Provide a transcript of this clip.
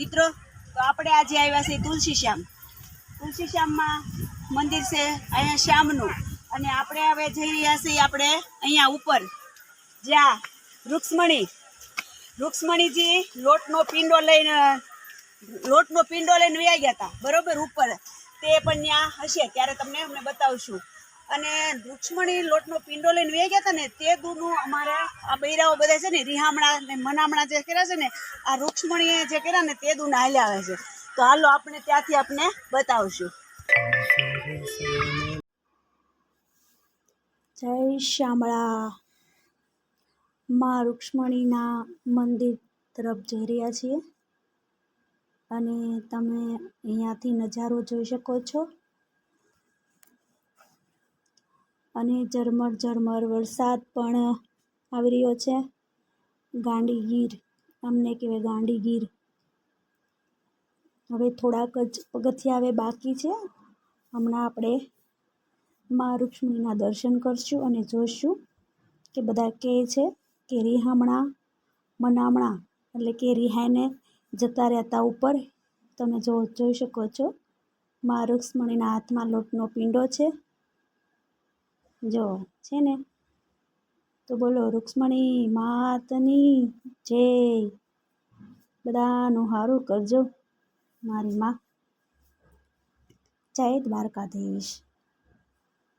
મિત્રો, તો આપણે આજે આવ્યા છીએ તુલસી શ્યામ. તુલસી શ્યામમાં મંદિર છે અહીંયા શ્યામનું. અને આપણે હવે જઈ રહ્યા છીએ આપણે અહીંયા ઉપર, જ્યાં રૂક્ષ્મણી. રૂક્ષ્મણીજી લોટનો પિંડો લઈને, લોટનો પિંડો લઈને વ્યાઈ ગયા હતા. બરોબર, ઉપર. તે પણ ત્યાં હશે. ત્યારે તમને અમને બતાવશું. અને દુશ્મણી લોટનો પિંડો લઈને વે ગયા હતા ને, તે દૂરનું અમારા આ બૈરાઓ બધા છે ને, રિહામણા ને મનામણા જે કર્યા છે ને, આ રૂક્ષ્મણીએ જે કર્યા ને, તે દૂરના નાહી આવે છે. તો હાલો આપણે ત્યાંથી આપણે બતાવશું. જય શ્યામળા માં રૂક્ષ્મણીના મંદિર તરફ જઈ રહ્યા છીએ. અને તમે અહીંયાથી નજારો જોઈ શકો છો. અને ઝરમર ઝરમર વરસાદ પણ આવી રહ્યો છે. ગાંડીગીર, અમને કહેવાય ગાંડીગીર. હવે થોડાક જ પગથિયા હવે બાકી છે. હમણાં આપણે મા રૂક્ષ્મણીના દર્શન કરશું અને જોઈશું કે બધા કહે છે કે રિહામણા, મનામણા, એટલે કે રિહાઈને જતા રહેતા ઉપર. તમે જો જોઈ શકો છો, મા રૂક્ષ્મણીના હાથમાં લોટનો પિંડો છે. જો, છે ને? તો બોલો, રૂક્ષ્મણી માતની જય. બધાનું સારું કરજો, મારી માં. જય દ્વારકાધીશ.